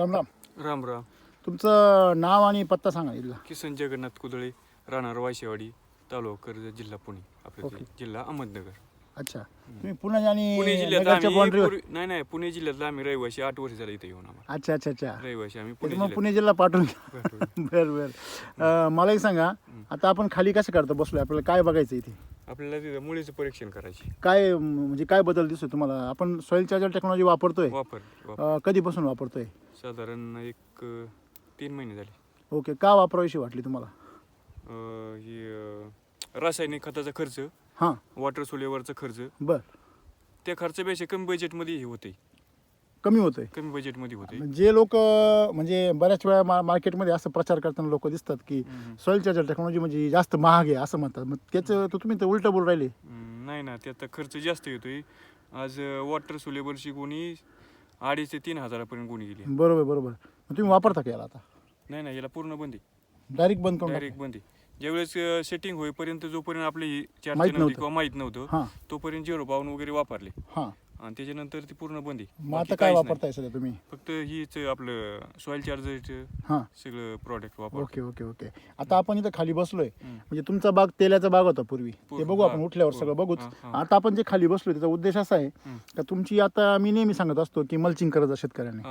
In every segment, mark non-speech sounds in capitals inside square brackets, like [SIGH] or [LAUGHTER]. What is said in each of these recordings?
राम राम. राम राम. तुमचं नाव आणि पत्ता सांगा इथला. किसन जगन्नाथ कुदळे राहणार वायशेवाडी तालुका कर्जत जिल्हा पुणे आपलं ते ओके. जिल्हा अहमदनगर. अच्छा. तुम्ही पुणे आणि पुणे जिल्ह्यात नगरच्या आम्ही बाउंड्रीवर पूर्वी- नाही नाही पुणे जिल्ह्यातला आम्ही रहिवाशी आठ वर्ष झालं इथे येऊन आम्हाला. अच्छा अच्छा अच्छा. रहिवाशी आम्ही पुणे मग जिल्ह्यात. पुणे जिल्हा पाठवून. बर [LAUGHS] बर. अं, मला एक सांगा आता आपण खाली कसं करतो बसलोय आपल्याला काय बघायचं इथे? आपल्याला तिथं मुलीचं परीक्षण करायचे. काय म्हणजे काय बदल दिसतोय तुम्हाला? आपण सॉइल चार्जर टेक्नॉलॉजी वापरतोय. वापर वापर अं, कधीपासून वापरतोय? साधारण एक अं, तीन महिने झाले. ओके का वापरावीशी वाटली तुम्हाला? अं, ही अं, रासायनिक खताचा खर्च हां. वॉटर सोलेवरचा खर्च बर. त्या खर्चापेक्षा कमी बजेटमध्ये हे होते कमी होतंय. कमी बजेटमध्ये होते जे लोक म्हणजे बऱ्याच वेळा मा- मार्केटमध्ये असं प्रचार करताना लोक दिसतात की. सॉइल चार्जर टेक्नॉलॉजी म्हणजे जास्त महाग आहे असं म्हणतात. मग त्याचं तर तुम्ही तर उलटं बोल राहिले. नाही ना त्यात खर्च जास्त येतोय. आज वॉटर सोलेबरची कोणी अडीच ते तीन हजारापर्यंत कोणी गेली. बरोबर बरोबर. मग तुम्ही वापरता का याला आता? नाही नाही याला पूर्ण बंदी डायरेक्ट बंद करून डायरेक्ट बंदी ज्यावेळेस सेटिंग होईपर्यंत जोपर्यंत आपली माहीत नव्हती. किंवा माहीत नव्हतं हां. तोपर्यंत झिरो पाऊन वगैरे वापरले. हां. आणि त्याच्यानंतर ती पूर्ण बंदी मग आता काय. वापरताय सध्या तुम्ही? फक्त हीच आपलं सॉइल चार्जरचं हां. सगळं प्रॉडक्ट वापर ओके ओके ओके. आता आपण इथं खाली बसलोय. म्हणजे तुमचा बाग तेलाचा बाग होता पूर्वी. ते बघू आपण उठल्यावर सगळं बघूच. आता आपण जे खाली बसलोय त्याचा उद्देश असा आहे. का तुमची आता मी नेहमी सांगत असतो की मल्चिंग करत शेतकऱ्याने.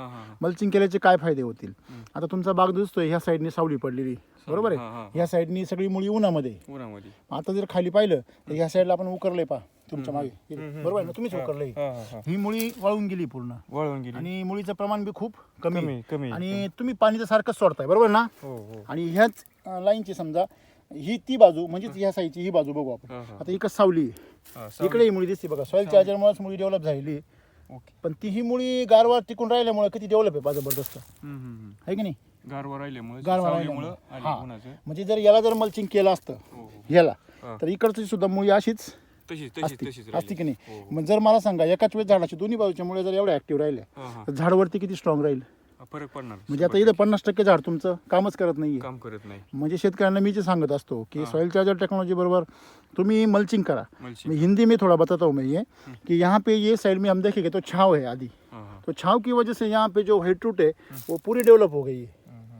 मल्चिंग केल्याचे काय फायदे होतील. आता तुमचा बाग दिसतोय ह्या साईडने सावली पडलेली. बरोबर आहे? ह्या साईडनी सगळी मुळी उन्हामध्ये. उन्हामध्ये. आता जर खाली पाहिलं तर ह्या साईडला आपण उकरलंय पा तुमच्या मागे बरोबर आहे ना? तुम्हीच उकरलंय हां हां हां. ही मुळी वाळून गेली पूर्ण. वळवून गेली. आणि मुळीचं प्रमाण बी खूप कमी कमी आहे. कमी आणि तुम्ही पाणी तर सारखंच सोडताय बरोबर ना? हो हो. आणि ह्याच अं, लाईनची समजा ही ती बाजू म्हणजेच ह्या साईडची ही बाजू बघू आपण. हां, हां. आता एकच सावली आहे. हां, सावली. इकडे ही मुळी दिसते बघा. सॉइल चार्जरमुळेच मुळी डेव्हलप झालेली आहे. ओके. पण ती ही मुळी गारवा टिकून राहिल्यामुळे किती डेव्हलप आहे पहा जबरदस्त? हम्म, हम्म, हम्म. आहे की नाही? गारवा राहिल्यामुळे गारवा सावलीमुळं राहिल्यामुळे. आली हां. उन्हाचं. म्हणजे जर याला जर मल्चिंग केलं असतं हो हो. याला हां. तर इकडची सुद्धा मुळी अशीच तशीच तशीच असती. तशीच असती की. नाही? हो, हो. मग जर मला सांगा एकाच वेळेस झाडाची दोन्ही बाजूच्या मुळे जर एवढ्या ऍक्टिव्ह राहिल्या. तर झाडवरती किती स्ट्रॉंग राहील? फरक पडणार. म्हणजे आता इथं पन्नास टक्के झाड तुमचं कामच करत नाहीये. काम करत नाही. म्हणजे शेतकऱ्यांना मी जे सांगत असतो की। सॉइल चार्जर टेक्नोलॉजी बरोबर तुम्ही मल्चिंग करा. हिंदी में थोड़ा बताता हूँ मैं ये कि यहाँ पे ये साइड में हम देखेंगे तो छाव है आदि हां. तो छाव की वजह से यहाँ पे जो हेड रूट है वो पूरी डेवलप हो गई है.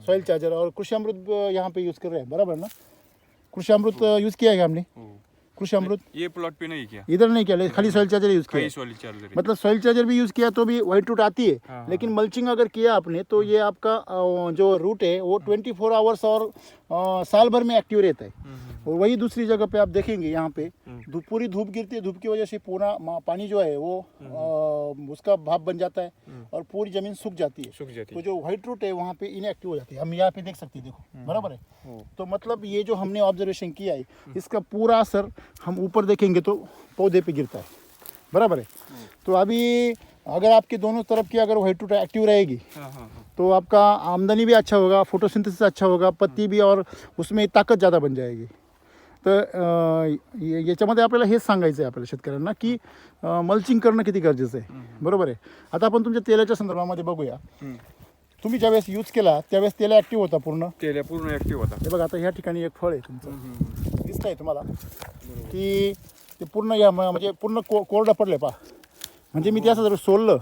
सॉइल चार्जर और कृषी अमृत यहाँ पे यूज़ कर रहे हैं बराबर ना? कृषी अमृत यूज़ किया है क्या हमने? हो. कृषि अमृत? ये प्लॉट पे नहीं किया। इधर नहीं किया खाली सॉइल चार्जर यूज़ किया। मतलब सॉइल चार्जर भी यूज़ किया तो भी वाइट रूट आती है। हाँ, लेकिन मल्चिंग अगर किया आपने तो ये आपका जो रूट है वो ट्वेंटी फोर आवर्स और साल भर में एक्टिव रहता है। हम्म, हम्म, और वही दूसरी जगह पे आप देखेंगे यहाँ पे हम्म। धूप पूरी धूप गिरती है धूप की वजह से पूरा पानी जो है वो अ, उसका भाप बन जाता है हम्म। और पूरी ज़मीन सूख जाती है। सूख जाती है। तो जो व्हाइट रूट है वहाँ पे इनएक्टिव हो जाती है। हम यहाँ पे देख सकते हैं देखो बराबर है? तो मतलब ये जो हमने ऑब्जर्वेशन किया है इसका पूरा असर हम ऊपर देखेंगे तो पौधे पे गिरता है। बराबर है? तो अभी अगर आपके दोनों तरफ़ की अगर व्हाइट रूट एक्टिव रहेगी हाँ, हाँ, हाँ. तो आपका आमदनी भी अच्छा होगा फोटोसिंथेसिस अच्छा होगा पत्ती भी और उसमें ताकत ज़्यादा बन जाएगी। तर याच्यामध्ये आपल्याला हेच सांगायचं आहे आपल्याला शेतकऱ्यांना की मल्चिंग करणं किती गरजेचं आहे. बरोबर आहे? आता आपण तुमच्या तेलाच्या संदर्भामध्ये बघूया. तुम्ही ज्यावेळेस यूज केला त्यावेळेस तेल ॲक्टिव्ह होता पूर्ण? तेल्या पूर्ण ऍक्टिव्ह होता. हे बघा आता ह्या ठिकाणी एक फळ आहे तुमचं. दिसत आहे तुम्हाला. की ते पूर्ण या म्हणजे पूर्ण को कोरडं पडलं पा म्हणजे मी ते असं जर सोललं.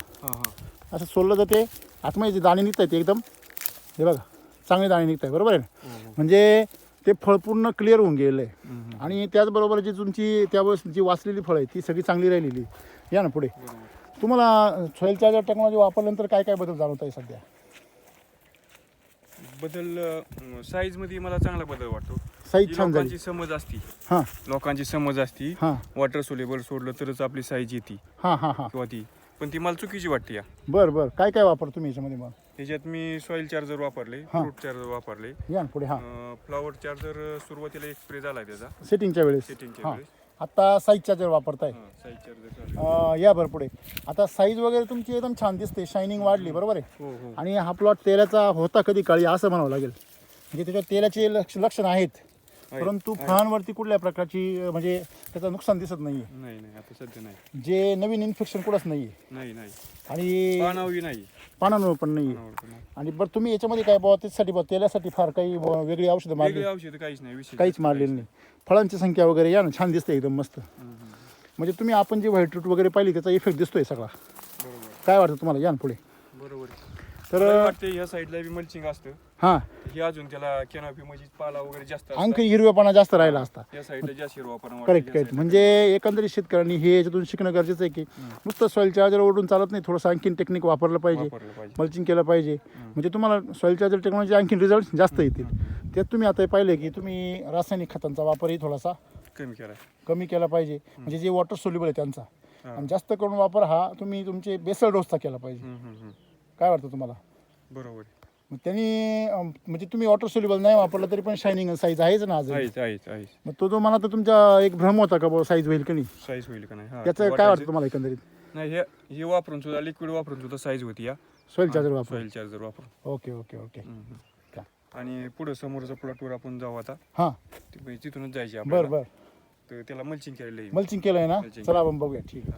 असं सोललं तर ते आतमध्ये जे दाणे निघत आहेत ते एकदम हे बघा चांगले दाणे निघत आहे बरोबर आहे ना. म्हणजे ते फळ पूर्ण क्लिअर होऊन गेलेलं आहे. आणि त्याचबरोबर जी तुमची त्यावेळेस जी वाचलेली फळं आहे ती सगळी चांगली राहिलेली. या ना पुढे. तुम्हाला सॉईल चार्जर टेक्नॉलॉजी वापरल्यानंतर काय काय बदल जाणवत आहे सध्या? बदल साईजमध्ये मला चांगला बदल वाटतो. साईज छान झाली. लोकांची समज असती. हां. लोकांची समज असती. हां. वॉटर सोलेबल सोडलं तरच आपली साईज येते. हां हां हां. किंवा ती. पण ती मला चुकीची वाटते या. बरं बरं. काय काय वापर तुम्ही याच्यामध्ये मग? त्याच्यात मी सॉइल चार्जर वापरले हां. फ्रूट चार्जर वापरले. या ना पुढे हां. फ्लॉवर चार्जर सुरुवातीला एक स्प्रे झाला त्याचा. सेटिंगच्या वेळेस. सेटिंगच्या हां. वेळेस. आता साईज चार्जर वापरताय. साईज चार्जर अं, या बरं पुढे. आता साईज वगैरे तुमची एकदम छान दिसते. शायनिंग वाढली बरोबर आहे? हो हो. आणि हा प्लॉट तेलाचा होता कधी काळी असं म्हणावं लागेल. म्हणजे त्याच्यात तेलाचे लक्ष लक्षण आहेत. आहे, परंतु. फळांवरती कुठल्या प्रकारची म्हणजे त्याचं नुकसान दिसत नाहीये? नाही नाही आता सध्या नाही. जे नवीन इन्फेक्शन कुठंच नाहीये. नाही नाही. आणि पानावी नाही. पानांवर पण नाहीये. पानावर पण नाही. आणि बरं तुम्ही याच्यामध्ये काय बुवा त्याच्यासाठी बुवा तेलासाठी फार काही बुवा वेगळी औषधं मारली वेगळी औषध काहीच नाही विशेष काहीच मारलेली नाही फळांची संख्या वगैरे या ना छान दिसते एकदम मस्त. हम्म, हम्म. म्हणजे तुम्ही आपण जे व्हाईट रूट वगैरे पाहिली त्याचा इफेक्ट दिसतोय सगळा. बरोबर. काय वाटतं तुम्हाला? या ना पुढे. बरोबर. तर मला वाटतं ह्या साईडला बी मल्चिंग असतं. हां. हे अजून त्याला कॅनॉपी म्हणजे पाला वगैरे जास्त असतात. आणखी हिरवेपणा जास्त राहिला असता. या साईडला जास्त हिरवापणा वाटतो, करेक्ट या करेक्ट साईडला म्हणजे एकंदरीत शेतकऱ्यांनी हे याच्यातून शिकणं गरजेचं आहे की नुसतं सॉईल चार्जर ओढून चालत नाही थोडंसं आणखीन टेक्निक वापरलं पाहिजे वापरलं पाहिजे. मल्चिंग केलं पाहिजे. म्हणजे तुम्हाला सॉईल चार्जर टेक्नॉलॉजी आणखीन रिझल्ट जास्त येतील. त्यात तुम्ही आता पाहिले की तुम्ही रासायनिक खतांचा वापरही थोडासा कमी केला. कमी केला पाहिजे. म्हणजे जे वॉटर सोल्युबल आहे त्यांचा. हा. आणि जास्त करून वापर हा तुम्ही तुमचे बेसल डोसचा केला पाहिजे. काय वाटतं तुम्हाला? बरोबर आहे. मग त्यांनी अं, म्हणजे तुम्ही वॉटर सोल्युबल नाही वापरला तरी पण शायनिंग साईज आहेच ना आज आहेच आहेच आहेच. मग तो जो मला तर तुमचा एक भ्रम होता का बाबा साईज होईल की नाही? साईज होईल का नाही? हा, त्याचं काय वाटतं वाटायचं. तुम्हाला एकंदरीत? नाही हे हे वापरून सुद्धा लिक्विड वापरून सुद्धा साईज होती या. सॉईल चार्जर वापर सॉईल चार्जर वापरून. ओके ओके ओके हम्म, हम्म. का? आणि पुढे समोरच्या प्लॉटवर आपण जाऊ आता. हां. ति- म्हणजे तिथूनच जायचे बरं आपल्याला. बरं. तर त्याला मल्चिंग केलेलं आहे मल्चिंग केलं आहे ना? Mulching. चला आपण बघूया. ठीक आहे.